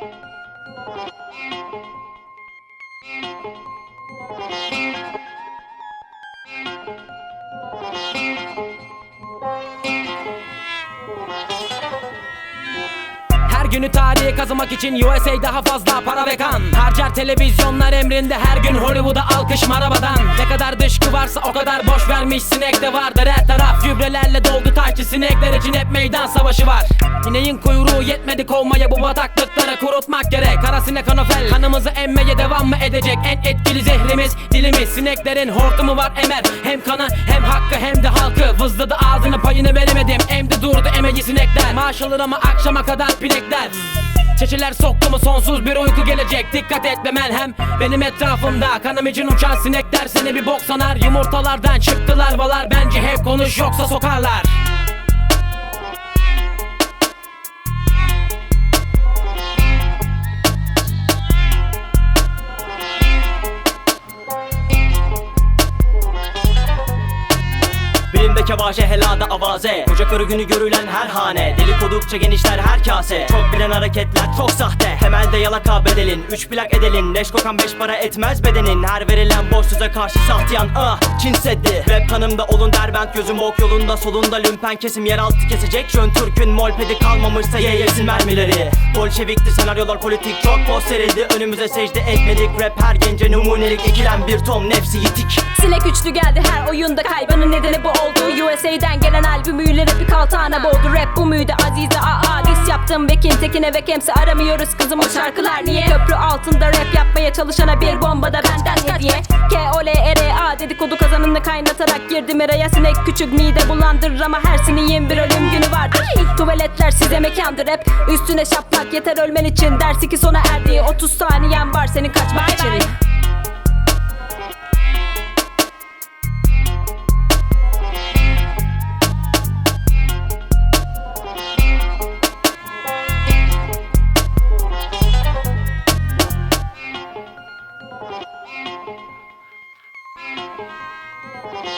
Bye. Her günü tarihe kazımak için USA daha fazla para ve kan. Harcar televizyonlar emrinde her gün Hollywood'a alkış marabadan. Ne kadar dışkı varsa o kadar boş vermiş sinek de vardır. Her taraf Gübrelerle doldu taşçı sinekler için hep meydan savaşı var. İneğin kuyruğu yetmedi kovmaya bu bataklıkları kurutmak gerek. Kara sinek anofel kanımızı emmeye devam mı edecek? En etkili zehrimiz dilimiz. Sineklerin hortumu var emer. Hem kanı hem hakkı hem de halkı Vızladı ağzını payını veremedim. Emdi durdu emeği sinekler. Maaş alır ama akşama kadar pinekler Çeçeler soktu mu sonsuz bir uyku gelecek. Dikkat et be melhem. Benim etrafımda Kanım için uçan sinekler seni bir bok sanar. Yumurtalardan çıktılar balar Bence hep konuş yoksa sokarlar Bilimde kevaşe helada avaze. Koca karı günü görülen her hane. Delikodukça genişler her kase. Çok bilen hareketler çok sahte. Temelde yalaka bedelin. Üç plak edelin. Leş kokan beş para etmez bedenin. Her verilen boş karşı sahtiyan ah Çin seddi Rap kanımda olun derbent Gözüm ok yolunda. Solunda lümpen kesim Yeraltı kesecek. Jön Türk'ün molpedi kalmamışsa ye yesin mermileri. Bolşevikti senaryolar politik. Çok poz serildi. Önümüze secde etmedik. Rap her gence numunelik. İkilem bir ton nefsi yitik. Sinek üçlü geldi her oyunda. Kaybının nedeni bu oldu USA'den gelen albümüyle rapi kaltağına boğdu. Rap bu müydü Azize AA Dis yaptım. Bekin Tekin'e ve Kems'i aramıyoruz kızım o şarkılar niye? Köprü altında rap yapmaya çalışana bir bomba da benden hediye. K O L R E A dedikodu kazanını kaynatarak girdim eraya. Sinek küçük mide bulandırır ama her siniyin bir ölüm günü vardır. Tuvaletler size mekandır hep. Üstüne şaplak yeter ölmen için Dersi ki sona erdi. 30 saniyen var senin kaçmak için Música